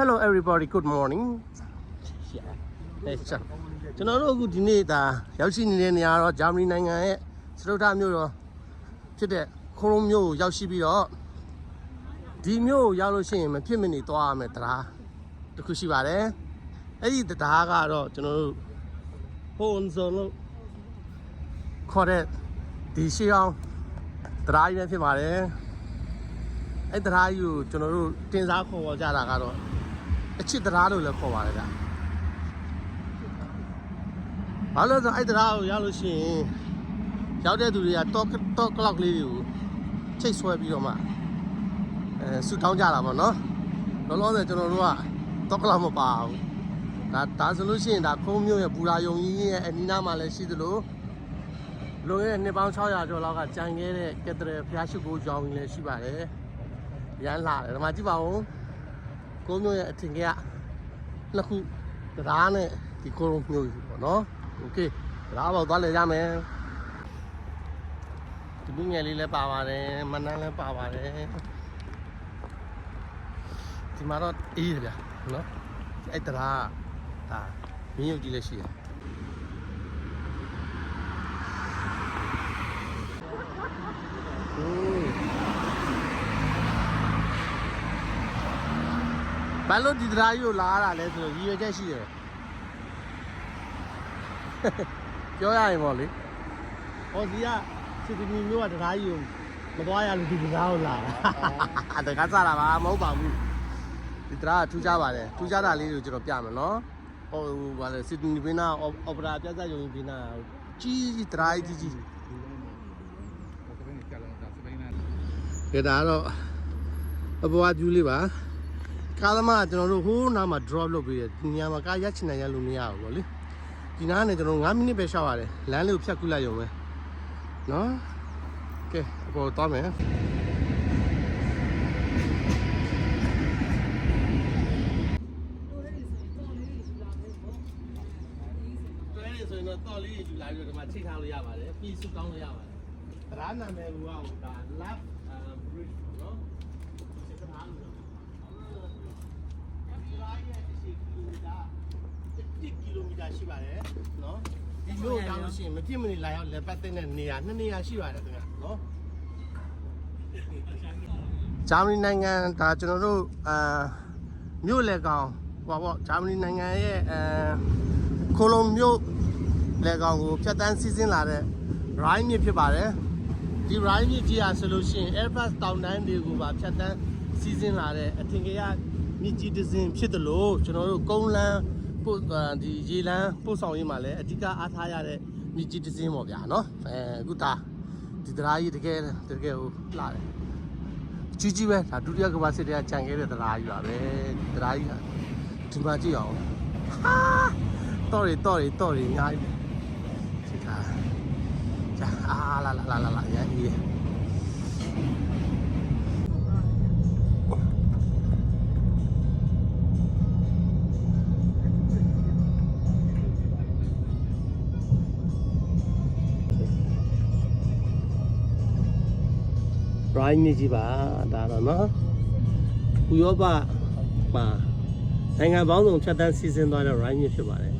Hello everybody good morning အဲချာကျွန်တော်တို့အခုဒီနေ့ဒါရောက်ရှိနေတဲ့နေရာတော့ဂျာမနီနိုင်ငံရဲ့စတုထမြို့တော်ဖြစ်တဲ့ခိုလုံမြို့ကိုရောက်ရှိပြီးတော့ဒီမြို့ကိုရောက်လို့ရှိရင်မဖြစ်မနေသွားရမယ်တရားတစ်ခုရှိပါတယ်အဲ့ဒီတရားကတော့ကျွန်တော်တို့ဟိုန်ဇွန်လို့ခေါ်တဲ့ဒီရှေးအောင်တရားကြီးပဲဖြစ်ပါတယ်အဲ့တရားကြီးကိုကျွန်တော်တို့တင်စားခေါ်ပေါ်ကြတာကတော့ အချစ်တရားလို့လည်းခေါ်ပါတယ်ဗျဘာလို့လဲဆိုတော့အဲ့တရားကိုရောက်လို့ရှိရင်ရောက်တဲ့သူတွေက talk talk clock လေးတွေကိုချိတ်ဆွဲပြီးတော့မှအဲဆူတောင်းကြတာပေါ့နော်လောလောဆယ်ကျွန်တော်တို့က talk clock မပါဘူးဒါဒါဆိုလို့ရှိရင်ဒါခုံးမျိုးရဲ့ဘူရာယုံကြီးရဲ့အနီးနားမှာလည်းရှိသလိုလွန်ခဲ့တဲ့နှစ်ပေါင်း600ကျော်လောက်ကကြံခဲ့တဲ့ကက်သရဖျားရှိခိုးကြောင်းကြီးလည်းရှိပါတယ်ရမ်းလာတယ်ဒီမှာကြည့်ပါဦး ကိုမျိုးရဲ့အထင်ကနှစ်ခုတရားနဲ့ဒီကိုလုံးမျိုးကြီးပေါ့နော်โอเคတရားပေါ့သွားလေကြမယ်ဒီလူငယ်လေးလည်းပါပါတယ်မနန်းလည်းပါပါတယ်ဒီမှာတော့အေးတယ်ဗျာနော်အဲ့တရားဒါမင်းရုပ်ကြီးလည်းရှိတယ် ဘာလို့ဒီတရားကြီးကိုလာရတာလဲဆိုတော့ရည်ရွယ်ချက်ရှိတယ်ပြောရရင်ပေါ့လေဟောဒီကစစ်တီနီမျိုးကတရားကြီးကိုမသွားရလို့ဒီတရားကိုလာတာတကားစားတာပါမဟုတ်ပါဘူးဒီတရားကထူးခြားပါတယ်ထူးခြားတာလေးကိုကျွန်တော်ပြမယ်နော်ဟိုဘာလဲစစ်တီနီဘင်းနာအော်ပရာပြဿနာယုံဘင်းနာကြီးကြီးတရားကြီးကြီးကဲဒါတော့အဘွားပြူလေးပါ ကားသမားကကျွန်တော်တို့ဟိုးနားမှာ drop လုပ်ပေးတယ်ဒီနေရာမှာကားရက်ချင်နိုင်ရလို့မရဘူးဗောလေဒီနားနဲ့ကျွန်တော်9မိနစ်ပဲရှောက်ရတယ်လမ်းလေးကိုဖြတ်ကူးလိုက်ရုံပဲနော်ကဲအပေါ်သွားမယ်တွဲနေဆိုရင်တော့တော်လေးယူလာပြီးတော့ဒီမှာချိတ်ထားလို့ရပါတယ်ပြီးစုကောင်းလို့ရပါတယ်ဗရာနာမည်ကဟိုဒါ lab bridge နော်စစ်ထားလို့ ဒီရိုင်းရဲ့အရှိကီလိုမီတာ1ကီလိုမီတာ ရှိပါတယ်နော်ဒီမျိုးရောက်လို့ရှိရင်မပြစ်မနေလာရောက်လက်ပတ်တဲ့နေရာနှစ်နေရာရှိပါတယ်ခင်ဗျာနော်ဂျာမနီနိုင်ငံဒါကျွန်တော်တို့အာမြို့လေကောင်ဟောပေါ့ဂျာမနီနိုင်ငံရဲ့အဲကိုလုံမြို့လေကောင်ကိုဖြတ်တန်းစီးဆင်းလာတဲ့ Rhine မြစ်ဖြစ်ပါတယ်ဒီ Rhine မြစ်ကြီးอ่ะဆိုလို့ရှိရင် Airbus တောင်တန်းတွေကိုပါဖြတ်တန်းစီးဆင်းလာတဲ့အထင်ကရမြစ်ကြီးတစ်စင်းဖြစ်တယ်လို့ကျွန်တော်တို့ကုန်းလန်း ပို့အာဒီရေလန်းပို့ဆောင်ရေးမှာလည်းအဓိကအားထားရတဲ့မြစ်ကြီးတစ်စင်းပေါ့ဗျာနော်အဲအခုဒါဒီတရားကြီးတကယ်တကယ်ဟိုလာတယ်ကြီးကြီးပဲဒါဒုတိယကမ္ဘာစစ်တွေကကြံခဲ့တဲ့တရားကြီးပါပဲဒီတရားကြီးဟာဒီမှာကြည့်အောင်ဟာတော်ရီတော်ရီတော်ရီအများကြီးဒီကကြာအာလာလာလာလာလာရန်ကြီး Rhine နေကြီးပါဒါတော့နော်ဥရောပမှာနိုင်ငံပေါင်းစုံဖြတ်တန်းစီစဉ်သွားတဲ့ Rhine မြစ်ဖြစ်ပါတယ်